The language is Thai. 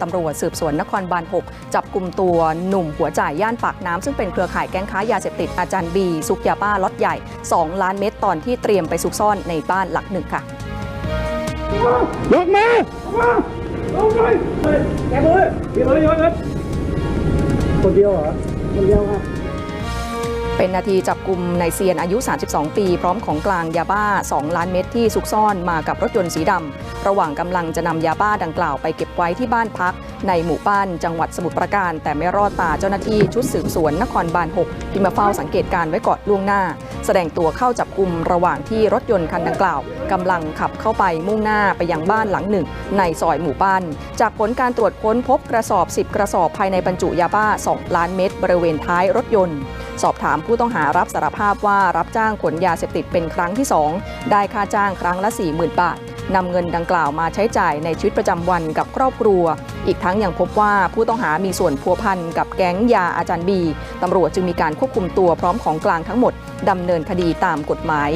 ตำรวจสืบสวนนครบาล 6 จับกลุ่มตัวหนุ่มหัวจ่ายย่านปากน้ำ ซึ่งเป็นเครือข่ายแก๊งค้ายาเสพติดอาจารย์บีซุกยาบ้าล็อตใหญ่ 2 ล้านเม็ดตอนที่เตรียมไปซุกซ่อนในบ้านหลักหนึ่งค่ะลงมาลงไปแกมือีมือยกครับคนเดียวเหรอคนเดียวครับ เป็นนาทีจับกลุ่มนายเซียนอายุ 32 ปี พร้อมของกลางยาบ้า 2 ล้านเม็ดที่ซุกซ่อนมากับรถยนต์สีดำ ระหว่างกำลังจะนำยาบ้าดังกล่าวไปเก็บไว้ที่บ้านพัก ในหมู่บ้านจังหวัดสมุทรปราการ แต่ไม่รอดตาเจ้าหน้าที่ชุดสืบสวนนครบาล 6 ที่มาเฝ้าสังเกตการณ์ไว้ก่อนล่วงหน้า แสดงตัวเข้าจับกลุ่มระหว่างที่รถยนต์คันดังกล่าวกำลังขับเข้าไปมุ่งหน้าไปยังบ้านหลังหนึ่ง ในซอยหมู่บ้าน จากผลการตรวจค้นพบกระสอบ 10 กระสอบภายในบรรจุยาบ้า 2 ล้านเม็ดบริเวณท้ายรถยนต์ สอบถามผู้ต้องหารับสารภาพว่ารับจ้างขนยาเสพติดเป็นครั้งที่ 2 ได้ค่าจ้างครั้งละ 40,000 บาท นำเงินดังกล่าวมาใช้จ่ายในชีวิตประจำวันกับครอบครัว อีกทั้งยังพบว่าผู้ต้องหามีส่วนพัวพันกับแก๊งยาอาจารย์บีตำรวจจึงมีการควบคุมตัวพร้อมของกลางทั้งหมดดำเนินคดีตามกฎหมาย